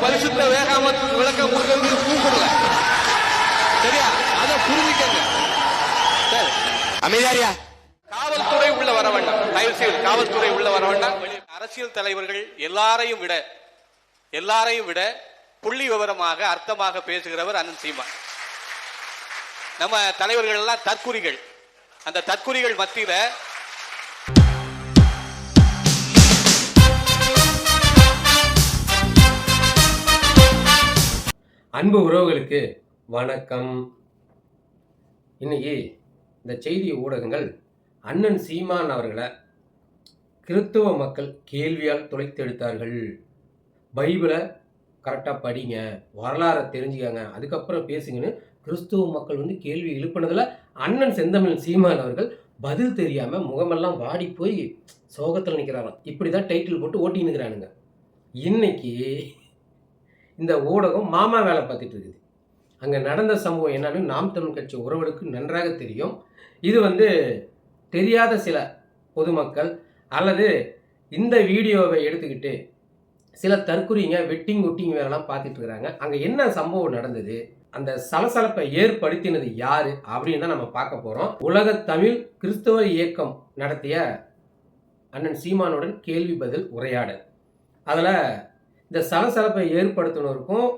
பரிசுத்த வேகாமத்துக்கு விளக்கம் கொடுக்கறதுக்கு கூப்பிடல சரியா? அதை புரிஞ்சுக்கங்க. சரி. அமைதியாரியா காவல்துறை உள்ள வர வேண்டாம். தயவு செய்து காவல்துறை உள்ள வர வேண்டாம். அரசியல் தலைவர்கள் எல்லாரையும் விட எல்லாரையும் விட புள்ளி விவரமாக அர்த்தமாக பேசுகிறவர் அண்ணன் சீமான். நம்ம தலைவர்கள் எல்லாம் தற்குறிகள். அந்த தற்குறிகள் மத்தியில அன்பு உறவுகளுக்கு வணக்கம். இன்னைக்கு இந்த செய்தி ஊடகங்கள் அண்ணன் சீமான் அவர்களை கிறித்துவ மக்கள் கேள்வியால் துளைத்தெடுத்தார்கள் பைபிளை கரெக்டாக படிங்க வரலாறை தெரிஞ்சுக்கங்க அதுக்கப்புறம் பேசுங்கன்னு கிறிஸ்துவ மக்கள் வந்து கேள்வி எழுப்பினதில் அண்ணன் செந்தமிழ் சீமான் அவர்கள் பதில் தெரியாமல் முகமெல்லாம் வாடி போய் சோகத்தில் நிற்கிறாராம் இப்படி தான் டைட்டில் போட்டு ஓட்டின்னு இருக்கிறானுங்க. இன்னைக்கு இந்த ஊடகம் மாமா வேலை பார்த்துட்டு இருக்குது. அங்கே நடந்த சம்பவம் என்னன்னு நாம் தமிழ் கட்சி உறவுகளுக்கு நன்றாக தெரியும். இது வந்து தெரியாத சில பொதுமக்கள் அல்லது இந்த வீடியோவை எடுத்துக்கிட்டு சில தற்குறிங்க வெட்டிங் ஒட்டிங் வேலைலாம் பார்த்துட்டு இருக்கிறாங்க அங்கே என்ன சம்பவம் நடந்தது? அந்த சலசலப்பை ஏற்படுத்தினது யாரு அப்படின்னு தான் நம்ம பார்க்க போகிறோம் உலக தமிழ் கிறிஸ்தவ இயக்கம் நடத்திய அண்ணன் சீமானுடன் கேள்வி பதில் உரையாடல். அதில் இந்த சலசலப்பை ஏற்படுத்தினருக்கும்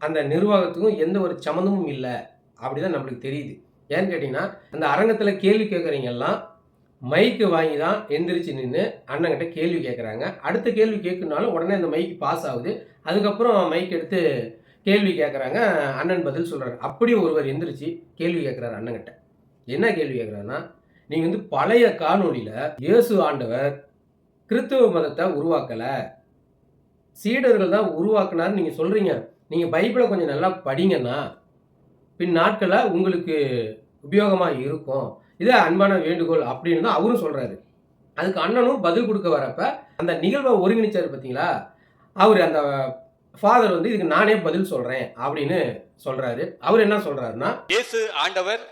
அந்த நிர்வாகத்துக்கும் எந்த ஒரு சம்மந்தமும் இல்லை அப்படிதான் நம்மளுக்கு தெரியுது. ஏன்னு கேட்டிங்கன்னா அந்த அரங்கத்தில் கேள்வி கேட்குறீங்கெல்லாம் மைக்கு வாங்கி தான் எந்திரிச்சு நின்று அண்ணங்கிட்ட கேள்வி கேட்குறாங்க. அடுத்த கேள்வி கேட்கணுனாலும் உடனே அந்த மைக்கு பாஸ் ஆகுது. அதுக்கப்புறம் மைக் எடுத்து கேள்வி கேட்குறாங்க. அண்ணன் பதில் சொல்கிறாரு அப்படி ஒருவர் எந்திரிச்சு கேள்வி கேட்குறாரு அண்ணங்கிட்ட என்ன கேள்வி கேட்குறாருன்னா நீங்கள் வந்து பழைய காணொலியில் இயேசு ஆண்டவர் கிறித்துவ மதத்தை உருவாக்கலை. சீடர்கள் தான் உருவாக்குனார் நீங்கள் சொல்கிறீங்க நீங்கள் பைபிளை கொஞ்சம் நல்லா படிங்கன்னா பின் நாட்களில் உங்களுக்கு உபயோகமாக இருக்கும். இது அன்பான வேண்டுகோள் அப்படின்னு தான் அவரும் சொல்கிறாரு அதுக்கு அண்ணனும் பதில் கொடுக்க வரப்ப அந்த நிகழ்வை ஒருங்கிணைச்சார் பார்த்தீங்களா அவர் அந்த ஃபாதர் வந்து இதுக்கு நானே பதில் சொல்கிறேன் அப்படின்னு சொல்கிறாரு அவர் என்ன சொல்கிறாருன்னா இயேசு ஆண்டவர்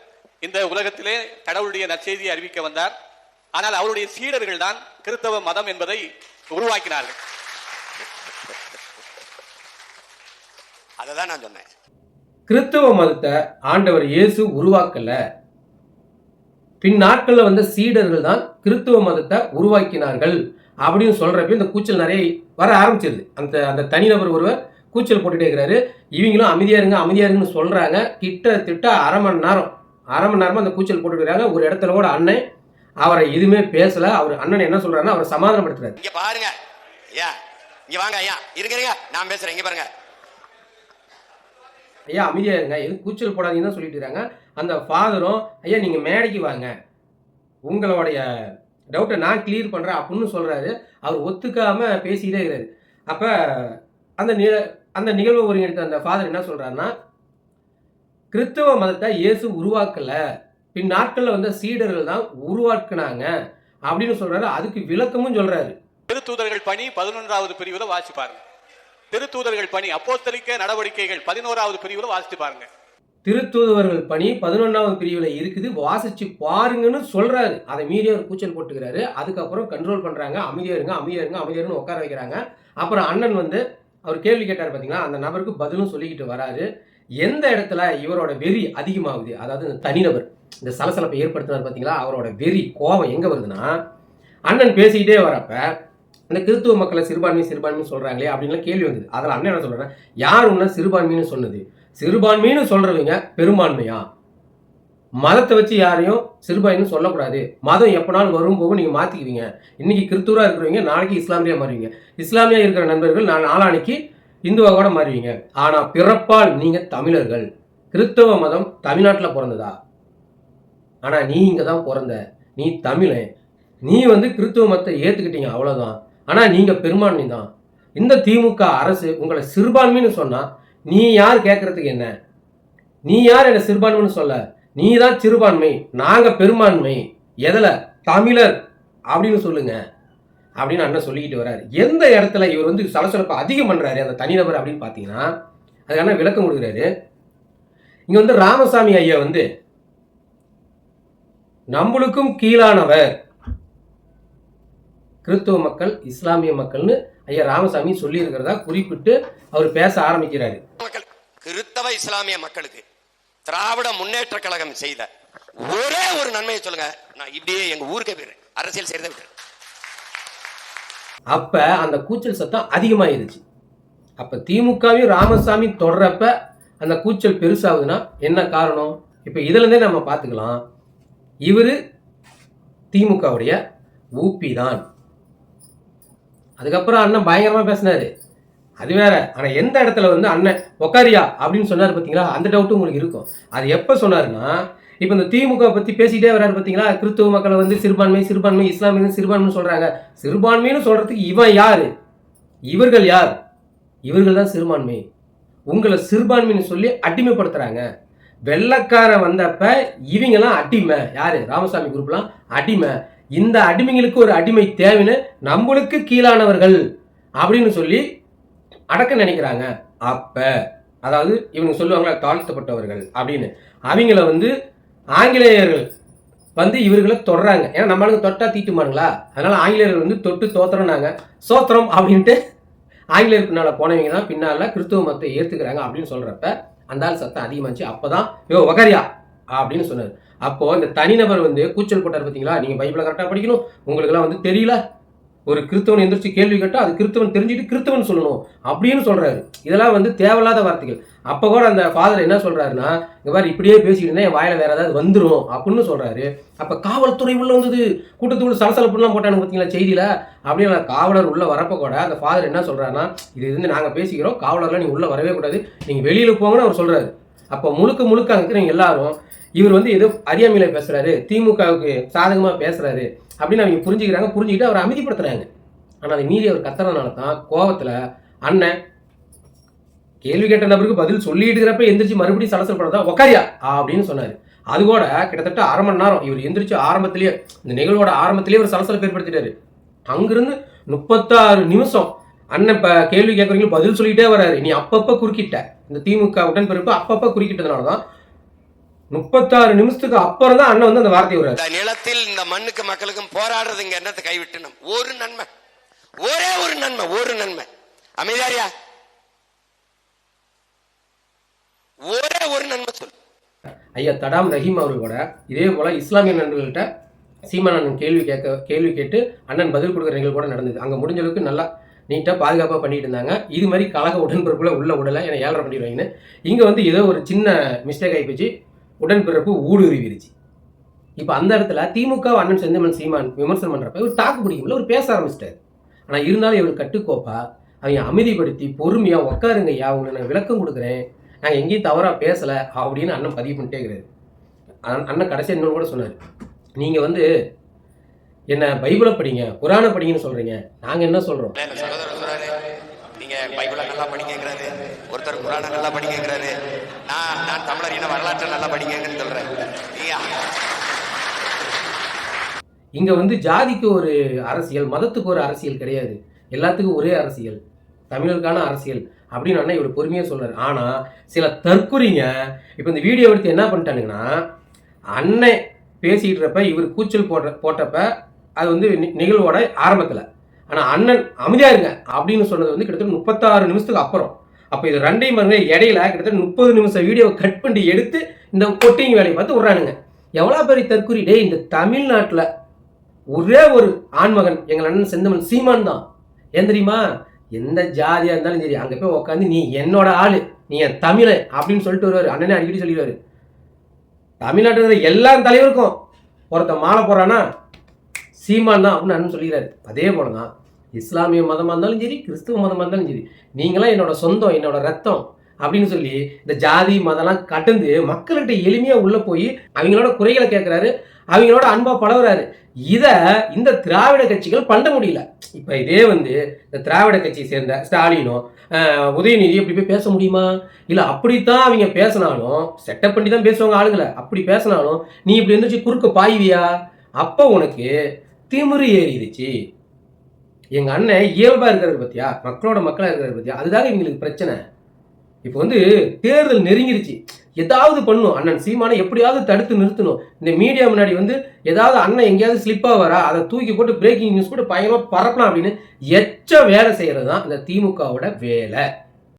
இந்த உலகத்திலே கடவுளுடைய நற்செய்தியை அறிவிக்க வந்தார். ஆனால் அவருடைய சீடர்கள் தான் கிறிஸ்தவ மதம் என்பதை உருவாக்கினார்கள். அதை தான் நான் சொன்னேன். கிறித்துவ மதத்தை ஆண்டவர் இயேசு உருவாக்கல. பின் நாட்களில் வந்த சீடர்கள் தான் கிறித்துவ மதத்தை உருவாக்கினார்கள் அப்படின்னு சொல்றப்ப இந்த கூச்சல் நிறைய வர ஆரம்பிச்சிருது. அந்த அந்த தனிநபர் ஒருவர் கூச்சல் போட்டுட்டே இருக்கிறாரு. இவங்களும் அமைதியா இருங்க அமைதியா இருங்கன்னு சொல்றாங்க. கிட்டத்தட்ட அரை மணி நேரம் அரை மணி நேரமா அந்த கூச்சல் போட்டுட்டு இருக்காங்க. ஒரு இடத்துல கூட அண்ணன் அவரை எதுவுமே பேசல. அவர் அண்ணன் என்ன சொல்றாருன்னா அவரை சமாதானப்படுத்துறாரு. இங்க பாருங்க ஐயா. இங்க வாங்க ஐயா. இருங்க. நான் பேசுறேன். இங்க பாருங்க. ஐயா அமைதியாக இருங்க. எதுவும் கூச்சல் போடாதீங்கன்னு தான் சொல்லிட்டு இருக்காங்க. அந்த ஃபாதரும் ஐயா நீங்கள் மேடைக்கு வாங்க. உங்களுடைய டவுட்டை நான் கிளியர் பண்ணுறேன் அப்படின்னு சொல்கிறாரு அவர் ஒத்துக்காமல் பேசிக்கிட்டே இருக்கிறாரு அப்போ அந்த நிக அந்த நிகழ்வு ஒருங்கிணைத்த அந்த ஃபாதர் என்ன சொல்கிறாருன்னா கிறிஸ்தவ மதத்தை இயேசு உருவாக்கலை. பின் நாட்களில் வந்த சீடர்கள் தான் உருவாக்குனாங்க அப்படின்னு சொல்கிறாரு அதுக்கு விளக்கமும் சொல்கிறாரு பெருத்தூதர்கள் பணி பதினொன்றாவது பிரிவில் வாசிச்சு திருத்தூதர்கள் பணி அப்போஸ்தலிக்க நடவடிக்கைகள் பதினோராவது பிரிவுல வாசித்து பாருங்க. திருத்தூதுவர்கள் பணி பதினொன்றாவது பிரிவில் இருக்குது. வாசிச்சு பாருங்கன்னு சொல்றாரு. அதை மீறி அவர் கூச்சல் போட்டுக்கிறாரு. அதுக்கப்புறம் கண்ட்ரோல் பண்றாங்க. அமைதியா இருங்க அமைதியா இருங்க அமைதியா இருங்க உட்கார வைக்கிறாங்க. அப்புறம் அண்ணன் வந்து அவர் கேள்வி கேட்டார் பார்த்தீங்களா அந்த நபருக்கு பதிலும் சொல்லிக்கிட்டு வராரு. எந்த இடத்துல இவரோட வெறி அதிகமாகுது? அதாவது இந்த தனிநபர் இந்த சலசலப்பை ஏற்படுத்தினார் பார்த்தீங்களா அவரோட வெறி கோபம் எங்க வருதுன்னா அண்ணன் பேசிக்கிட்டே வரப்ப இந்த கிறித்துவ மக்களை சிறுபான்மை சிறுபான்மை சொல்கிறாங்களே அப்படின்லாம் கேள்வி வந்தது. அதில் அண்ணன் என்ன சொல்கிறேன் யார் ஒன்று சிறுபான்மைன்னு சொன்னது? சிறுபான்மைன்னு சொல்கிறவங்க பெரும்பான்மையா? மதத்தை வச்சு யாரையும் சிறுபான்மைன்னு சொல்லக்கூடாது. மதம் எப்போனாலும் வரும் போகும் நீங்கள் மாற்றிக்குவீங்க இன்னைக்கு கிறித்துவராக இருக்கிறவங்க நாளைக்கு இஸ்லாமியாக மாறுவீங்க. இஸ்லாமியாக இருக்கிற நண்பர்கள் நான் நாளானிக்கு இந்துவாக கூட மாறுவீங்க. ஆனால் பிறப்பால் நீங்கள் தமிழர்கள். கிறிஸ்தவ மதம் தமிழ்நாட்டில் பிறந்ததா? ஆனால் நீ இங்கே தான் பிறந்த. நீ தமிழன். நீ வந்து கிறித்துவ மதத்தை ஏற்றுக்கிட்டீங்க அவ்வளோதான் ஆனால் நீங்கள் பெரும்பான்மை தான். இந்த திமுக அரசு உங்களை சிறுபான்மைன்னு சொன்னால் நீ யார் கேட்குறதுக்கு என்ன? நீ யார் என்ன சிறுபான்மைன்னு சொல்ல? நீ தான் சிறுபான்மை நாங்கள் பெரும்பான்மை. எதில்? தமிழர். அப்படின்னு சொல்லுங்க. அப்படின்னு அண்ணன் சொல்லிக்கிட்டு வர்றாரு. எந்த இடத்துல இவர் வந்து சலசலப்பை அதிகம் பண்ணுறாரு அந்த தனிநபர் அப்படின்னு பார்த்தீங்கன்னா அதுக்கான விளக்கம் கொடுக்குறாரு. இங்கே வந்து ராமசாமி ஐயா வந்து நம்மளுக்கும் கீழானவர். கிறிஸ்துவ மக்கள் இஸ்லாமிய மக்கள்னு ஐயா ராமசாமி சொல்லியிருக்கிறதா குறிப்பிட்டு அவர் பேச ஆரம்பிக்கிறாரு. கிறித்தவ இஸ்லாமிய மக்களுக்கு திராவிட முன்னேற்ற கழகம் செய்த ஒரே ஒரு நன்மையை சொல்லுங்க. நான் இப்படியே எங்க ஊருக்கே போயிடுறேன். அரசியல் செய்யறதை விட்டு அப்ப அந்த கூச்சல் சத்தம் அதிகமாயிருச்சு. அப்ப திமுகவையும் ராமசாமி தொடரப்ப அந்த கூச்சல் பெருசாகுதுன்னா என்ன காரணம்? இப்ப இதுல இருந்தே நம்ம பார்த்துக்கலாம். இவரு திமுகவுடைய ஊபி தான். அதுக்கப்புறம் அண்ணன் பயங்கரமாக பேசினாரு. அது வேற ஆனால் எந்த இடத்துல வந்து அண்ணன் உக்காரியா? அப்படின்னு சொன்னார் பார்த்தீங்களா அந்த டவுட்டும் உங்களுக்கு இருக்கும். அது எப்போ சொன்னாருன்னா இப்போ இந்த திமுக பற்றி பேசிட்டே வராரு பார்த்தீங்களா கிறிஸ்துவ மக்களை வந்து சிறுபான்மை சிறுபான்மை இஸ்லாமிய சிறுபான்மை சொல்கிறாங்க சிறுபான்மைன்னு சொல்கிறதுக்கு இவன் யார்? இவர்கள் யார்? இவர்கள் தான் சிறுபான்மை. உங்களை சிறுபான்மைன்னு சொல்லி அடிமைப்படுத்துகிறாங்க வெள்ளக்காரன் வந்தப்ப இவங்கெல்லாம் அடிமை. யார்? ராமசாமி குரூப்லாம் அடிமை. இந்த அடிமைங்களுக்கு ஒரு அடிமை தேவைன்னு நம்மளுக்கு கீழானவர்கள் அப்படின்னு சொல்லி அடக்க நினைக்கிறாங்க. அப்ப அதாவது இவங்க சொல்லுவாங்களா தாழ்த்தப்பட்டவர்கள் அப்படின்னு. அவங்கள வந்து ஆங்கிலேயர்கள் வந்து இவர்களை தொடுறாங்க. ஏன்னா நம்மளுக்கு தொட்டா தீட்டுமானுங்களா அதனால ஆங்கிலேயர்கள் வந்து தொட்டு தோத்துறோம்னாங்க. சோத்திரம் அப்படின்ட்டு ஆங்கிலேயர் பின்னால் போனவங்க தான் பின்னால் கிறிஸ்துவ மதத்தை ஏத்துக்கிறாங்க அப்படின்னு சொல்கிறப்ப அந்த ஆள் சத்தம் அதிகமாச்சு. அப்பதான் யோ வகரியா அப்படின்னு சொன்னார். அப்போ இந்த தனிநபர் வந்து கூச்சல் போட்டார் பார்த்தீங்களா நீங்க பைபிளை கரெக்டாக படிக்கணும். உங்களுக்கெல்லாம் வந்து தெரியல. ஒரு கிறிஸ்தவன் எந்திரிச்சு கேள்வி கேட்டால் அது கிறிஸ்தவன் தெரிஞ்சுட்டு கிறிஸ்தவன் சொல்லணும் அப்படின்னு சொல்றாரு. இதெல்லாம் வந்து தேவையில்லாத வார்த்தைகள். அப்போ கூட அந்த ஃபாதர் என்ன சொல்றாருன்னா இந்த மாதிரி இப்படியே பேசிக்கிட்டு என் வாயில வேற ஏதாவது வந்துரும் அப்படின்னு சொல்றாரு. அப்போ காவல்துறை உள்ள வந்தது. கூட்டத்துக்குள்ள சலசலப்புலாம் போட்டானு பார்த்தீங்களா செய்தியில? அப்படியே காவலர் உள்ள வரப்ப கூட அந்த ஃபாதர் என்ன சொல்றாருன்னா இது வந்து நாங்கள் பேசிக்கிறோம். காவலர்லாம் நீங்க உள்ள வரவே கூடாது. நீங்க வெளியில போங்கன்னு அவர் சொல்றாரு. அப்போ முழுக்க முழுக்க இருக்கிறவங்க எல்லாரும் இவர் வந்து ஏதோ அறியாமையில பேசுறாரு திமுகவுக்கு சாதகமாக பேசுறாரு அப்படின்னு அவங்க புரிஞ்சுக்கிறாங்க புரிஞ்சுக்கிட்டு அவரை அமைதிப்படுத்துறாங்க. ஆனால் அதை மீறி அவர் கத்துறதுனால தான் கோவத்தில் அண்ணன் கேள்வி கேட்ட நபருக்கு பதில் சொல்லிட்டு இருக்கிறப்ப எந்திரிச்சு மறுபடியும் சலசல் பண்ணதா உக்காரியா? அப்படின்னு சொன்னார். அது கூட கிட்டத்தட்ட அரை மணி நேரம் இவர் எந்திரிச்சு ஆரம்பத்திலேயே இந்த நிகழ்வோட ஆரம்பத்திலேயே ஒரு சலசலப்பு ஏற்படுத்திட்டாரு அங்கிருந்து முப்பத்தாறு நிமிஷம் அண்ணன் இப்போ கேள்வி கேட்குறீங்க பதில் சொல்லிட்டே வராரு. நீ அப்பப்போ குறுக்கிட்ட. இந்த திமுக உடன்பிறப்பு அப்பப்ப குறுக்கிட்டதுனால தான் முப்பத்தாறு நிமிஷத்துக்கு அப்புறம் தான் அண்ணன் வந்து அந்த வார்த்தை வர்றாரு இந்த நிலத்தில் இந்த மண்ணுக்கு மக்களுக்கும் போராடுறது இங்க என்னத்தை கைவிட்டு நம்ம ஒரு நன்மை. ஒரே ஒரு நன்மை ஒரு நன்மை. அமைதியாரியா? ஒரே ஒரு நன்மை சொல்லு. ஐயா தடாம் ரஹீம் அவர்கள் கூட இதே போல இஸ்லாமிய நண்பர்கள்ட்ட சீமான் அண்ணன் கேள்வி கேட்க கேள்வி கேட்டு அண்ணன் பதில் கொடுக்குற நிகழ்வு கூட நடந்தது. அங்கே முடிஞ்ச அளவுக்கு நல்லா நீட்டாக பாதுகாப்பாக பண்ணிட்டு இருந்தாங்க. இது மாதிரி கழக உடன்பிறப்புல உள்ள விடலை ஏன்னா ஏழரை பண்ணிடுவாங்கன்னு. இங்கே வந்து ஏதோ ஒரு சின்ன மிஸ்டேக் ஆகிப்போச்சு உடன்பிறப்பு ஊடுருவிருச்சு இப்போ அந்த இடத்துல திமுக அண்ணன் செந்தமன் சீமான் விமர்சனம் பண்ணுறப்ப இவர் தாக்கு பிடிக்கும்ல ஒரு பேச ஆரம்பிச்சிட்டாரு. ஆனால் இருந்தாலும் இவர் கட்டுக்கோப்பா. அவங்க அமைதிப்படுத்தி பொறுமையாக உட்காருங்க ஐயா நான் விளக்கம் கொடுக்குறேன். நாங்கள் எங்கேயும் தவறாக பேசலை அப்படின்னு அண்ணன் பதிவு பண்ணிட்டே இருக்கிறாரு. அண்ணன் அண்ணன் கடைசி இன்னொன்று கூட சொன்னார். நீங்கள் வந்து என்ன பைபிளை படிங்க குரானை படிங்கன்னு சொல்கிறீங்க நாங்கள் என்ன சொல்றாரு நீங்க பைபிளை நல்லா படிக்கிறாரு ஒருத்தர் குரானை நல்லா படிக்கிறாரு நான் நான் தமிழர் இன வரலாற்றை நல்லா படிக்கங்கன்னு சொல்றேன். நீங்க இங்கே வந்து ஜாதிக்கு ஒரு அரசியல் மதத்துக்கு ஒரு அரசியல் கிடையாது. எல்லாத்துக்கும் ஒரே அரசியல். தமிழருக்கான அரசியல். அப்படின்னு அண்ணன் இவர் பொறுமையாக சொல்றாரு. ஆனால் சில தற்குறிங்க இப்போ இந்த வீடியோ எடுத்து என்ன பண்ணிட்டானுங்கன்னா அண்ணன் பேசிட்டு இருப்ப இவர் கூச்சல் போடுற போட்டப்ப அது வந்து நி- நிகழ்வோட ஆரம்பத்தில். ஆனால் அண்ணன் அமைதியாக இருங்க. அப்படின்னு சொன்னது வந்து கிட்டத்தட்ட முப்பத்தாறு நிமிஷத்துக்கு அப்புறம். அப்போ இது ரெண்டையும் பாருங்க இடையில கிட்டத்தட்ட முப்பது நிமிஷம் வீடியோவை கட் பண்ணி எடுத்து இந்த கொட்டிங் வேலையை பார்த்து விட்றானுங்க. எவ்வளோ பெரிய தற்குறி டே இந்த தமிழ்நாட்டில் ஒரே ஒரு ஆண்மகன் எங்கள் அண்ணன் செந்தமன் சீமான் தான். ஏன் தெரியுமா? எந்த ஜாதியாக இருந்தாலும் சரி அங்கே போய் உட்காந்து நீ என்னோட ஆள். நீ என் தமிழன் அப்படின்னு சொல்லிட்டு வருவார். அண்ணனே அடிக்கடி சொல்லிடுவார். தமிழ்நாட்டில் எல்லா தலைவருக்கும் ஒருத்தன் மாலை போறானா சீமான் தான் அப்படின்னு அண்ணன் சொல்கிறாரு அதே போல தான் இஸ்லாமிய மதமாக இருந்தாலும் சரி கிறிஸ்துவ மதமாக இருந்தாலும் சரி நீங்களாம் என்னோட சொந்தம் என்னோட ரத்தம் அப்படின்னு சொல்லி இந்த ஜாதி மதம்லாம் கடந்து மக்கள்கிட்ட எளிமையாக உள்ளே போய் அவங்களோட குறைகளை கேட்குறாரு அவங்களோட அன்பாக பழகுறாரு. இதை இந்த திராவிட கட்சிகள் பண்ண முடியல. இப்போ இதே வந்து இந்த திராவிட கட்சியை சேர்ந்த ஸ்டாலினோ உதயநிதி இப்படி போய் பேச முடியுமா? இல்லை அப்படித்தான் அவங்க பேசினாலும் செட்டப் பண்ணி தான் பேசுவாங்க ஆளுங்களை. அப்படி பேசினாலும் நீ இப்படி இருந்துச்சு குறுக்க பாய்வியா? அப்போ உனக்கு திமிரு ஏறிடுச்சு. எங்கள் அண்ணன் இயல்பாக இருக்கிறது பற்றியா மக்களோட மக்களாக இருக்கிறது பற்றியா அதுதாங்க இவங்களுக்கு பிரச்சனை. இப்போ வந்து தேர்தல் நெருங்கிடுச்சு. ஏதாவது பண்ணும். அண்ணன் சீமானை எப்படியாவது தடுத்து நிறுத்தணும். இந்த மீடியா முன்னாடி வந்து ஏதாவது அண்ணன் எங்கேயாவது ஸ்லிப்பாக வரா அதை தூக்கி போட்டு பிரேக்கிங் நியூஸ் கூட பயங்கரமாக பரப்பலாம் அப்படின்னு எச்ச வேலை செய்கிறது தான் இந்த திமுகவோட வேலை.